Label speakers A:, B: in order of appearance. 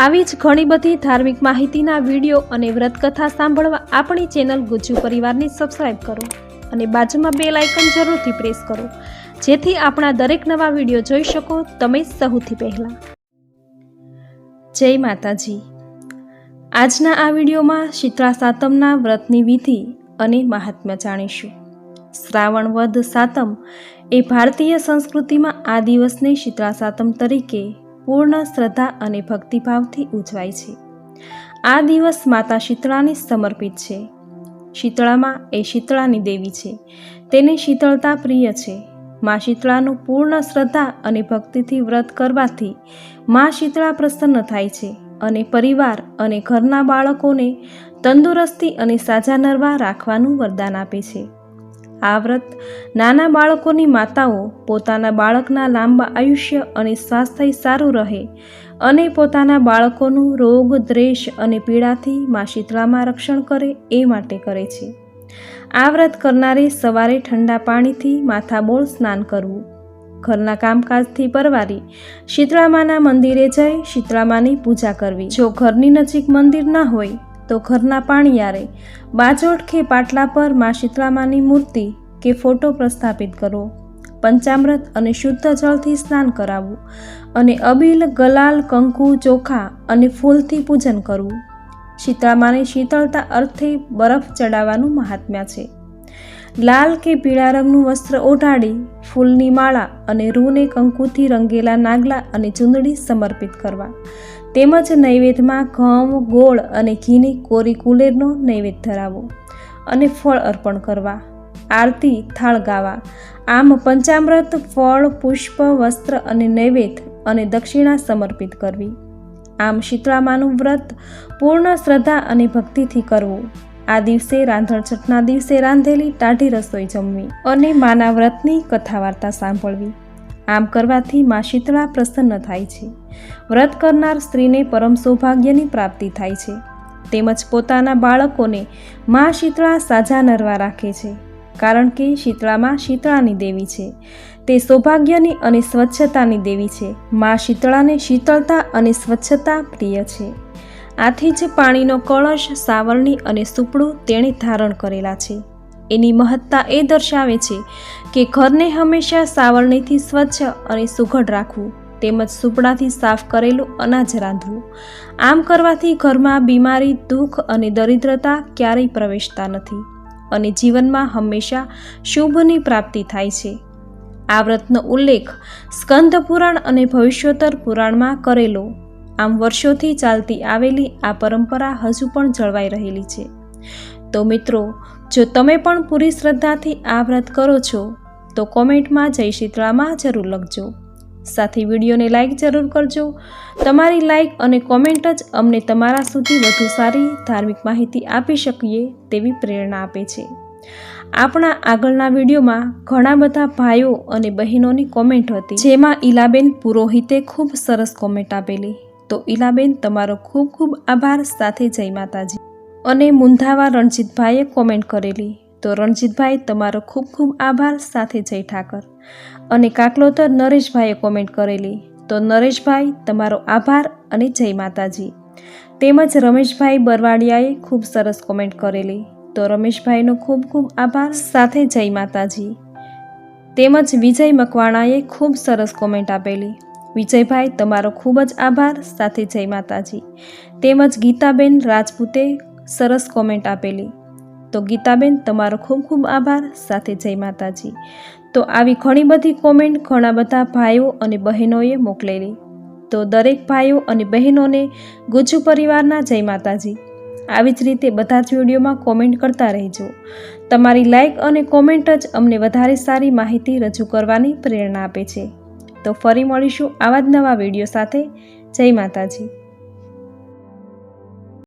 A: આવી જ ઘણી બધી ધાર્મિક માહિતીના વીડિયો અને વ્રતકથા સાંભળવા આપણી ચેનલ ગુજ્જુ પરિવારને સબસ્ક્રાઈબ કરો અને બાજુમાં બે લાઇકન જરૂરથી પ્રેસ કરો. જેથી આપણા દરેક નવા વીડિયો જોઈ શકો તમે સૌથી પહેલાં. જય માતાજી. આજના આ વિડીયોમાં શીતળા સાતમના વ્રતની વિધિ અને મહાત્મ્ય જાણીશું. શ્રાવણ વદ સાતમ એ ભારતીય સંસ્કૃતિમાં આ દિવસને શીતળા સાતમ તરીકે પૂર્ણ શ્રદ્ધા અને ભક્તિભાવથી ઉજવાય છે. આ દિવસ માતા શીતળાને સમર્પિત છે. શીતળામાં એ શીતળાની દેવી છે. તેને શીતળતા પ્રિય છે. મા શીતળાનું પૂર્ણ શ્રદ્ધા અને ભક્તિથી વ્રત કરવાથી મા શીતળા પ્રસન્ન થાય છે અને પરિવાર અને ઘરના બાળકોને તંદુરસ્તી અને સાજા નરવા રાખવાનું વરદાન આપે છે. આ વ્રત નાના બાળકોની માતાઓ પોતાના બાળકના લાંબા આયુષ્ય અને સ્વાસ્થ્ય સારું રહે અને પોતાના બાળકોનું રોગ દ્રેષ અને પીડાથી મા શીતળામાં રક્ષણ કરે એ માટે કરે છે. આ વ્રત કરનારે સવારે ઠંડા પાણીથી માથાબોળ સ્નાન કરવું. ઘરના કામકાજથી પરવારી શીતળામાના મંદિરે જઈ શીતળામાની પૂજા કરવી. જો ઘરની નજીક મંદિર ન હોય તો ઘરના પાણીયારે બાજોટ કે પાટલા પર મા શીતળામાની મૂર્તિ કે ફોટો પ્રસ્થાપિત કરવો પંચામૃત અને શુદ્ધ જળથી સ્નાન કરાવવું અને અબીલ, ગલાલ, કંકુ, ચોખા અને ફૂલથી પૂજન કરવું શીતળામાને શીતળતા અર્થે બરફ ચડાવવાનું મહાત્મ્ય છે. લાલ કે પીળા રંગનું વસ્ત્ર ઓઢાડી ફૂલની માળા અને રૂને કંકુથી રંગેલા નાગલા અને ચૂંદડી સમર્પિત કરવા. તેમજ નૈવેદ્યમાં ઘઉં, ગોળ અને ઘીની કોરી કુલેરનો નૈવેદ્ય ધરાવવો અને ફળ અર્પણ કરવા. આરતી, થાળ ગાવા. આમ પંચામૃત, ફળ, પુષ્પ, વસ્ત્ર અને નૈવેદ્ય અને દક્ષિણા સમર્પિત કરવી. આમ શીતળામાનું વ્રત પૂર્ણ શ્રદ્ધા અને ભક્તિથી કરવું. આ દિવસે રાંધણછઠના દિવસે રાંધેલી ટાઢી રસોઈ જમવી અને માના વ્રતની કથા વાર્તા સાંભળવી. આમ કરવાથી મા શીતળા પ્રસન્ન થાય છે. વ્રત કરનાર સ્ત્રીને પરમ સૌભાગ્યની પ્રાપ્તિ થાય છે. તેમજ પોતાના બાળકોને મા શીતળા સાજા નરવા રાખે છે. કારણ કે શીતળામાં શીતળાની દેવી છે. તે સૌભાગ્યની અને સ્વચ્છતાની દેવી છે. મા શીતળાને શીતળતા અને સ્વચ્છતા પ્રિય છે. આથી જ પાણીનો કળશ, સાવરણી અને સુપડું તેણે ધારણ કરેલા છે. એની મહત્તા એ દર્શાવે છે કે ઘરને હંમેશા સાવરણીથી સ્વચ્છ અને સુઘડ રાખવું તેમજ સુપડાથી સાફ કરેલું અનાજ રાંધવું. આમ કરવાથી ઘરમાં બીમારી, દુઃખ અને દરિદ્રતા ક્યારેય પ્રવેશતા નથી અને જીવનમાં હંમેશા શુભની પ્રાપ્તિ થાય છે. આ વ્રતનો ઉલ્લેખ સ્કંદ પુરાણ અને ભવિષ્યોત્તર પુરાણમાં કરેલો. આમ વર્ષોથી ચાલતી આવેલી આ પરંપરા હજુ પણ જળવાઈ રહેલી છે. તો મિત્રો, જો તમે પણ પૂરી શ્રદ્ધાથી આ વ્રત કરો છો, તો કોમેન્ટમાં જય શીતળામાં જરૂર લખજો. સાથે વિડીયોને લાઇક જરૂર કરજો. તમારી લાઇક અને કોમેન્ટ જ અમને તમારા સુધી વધુ સારી ધાર્મિક માહિતી આપી શકીએ તેવી પ્રેરણા આપે છે. આપણા આગળના વિડીયોમાં ઘણા બધા ભાઈઓ અને બહેનોની કોમેન્ટ હતી, જેમાં ઈલાબેન પુરોહિતે ખૂબ સરસ કોમેન્ટ આપેલી. તો ઈલાબેન, તમારો ખૂબ ખૂબ આભાર. સાથે જય માતાજી. અને મુંધાવા રણજીતભાઈએ કોમેન્ટ કરેલી, તો રણજીતભાઈ, તમારો ખૂબ ખૂબ આભાર સાથે જય ઠાકર. અને કાકલોતર નરેશભાઈએ કોમેન્ટ કરેલી, તો નરેશભાઈ, તમારો આભાર અને જય માતાજી. તેમજ રમેશભાઈ બરવાડિયાએ ખૂબ સરસ કોમેન્ટ કરેલી, તો રમેશભાઈનો ખૂબ ખૂબ આભાર સાથે જય માતાજી. તેમજ વિજય મકવાણાએ ખૂબ સરસ કોમેન્ટ આપેલી, વિજયભાઈ, તમારો ખૂબ જ આભાર સાથે જય માતાજી. તેમજ ગીતાબેન રાજપૂતે સરસ કોમેન્ટ આપેલી. તો ગીતાબેન, તમારો ખૂબ ખૂબ આભાર. સાથે જય માતાજી. તો આવી ઘણી બધી કોમેન્ટ ઘણા બધા ભાઈઓ અને બહેનોએ મોકલેલી. તો દરેક ભાઈઓ અને બહેનોને ગુજ્જુ પરિવારના જય માતાજી. આવી જ રીતે બધા જ વિડીયોમાં કોમેન્ટ કરતા રહેજો. તમારી લાઈક અને કોમેન્ટ જ અમને વધારે સારી માહિતી રજૂ કરવાની પ્રેરણા આપે છે. તો ફરી મળીશું આવા જ નવા વીડિયો સાથે. જય માતાજી.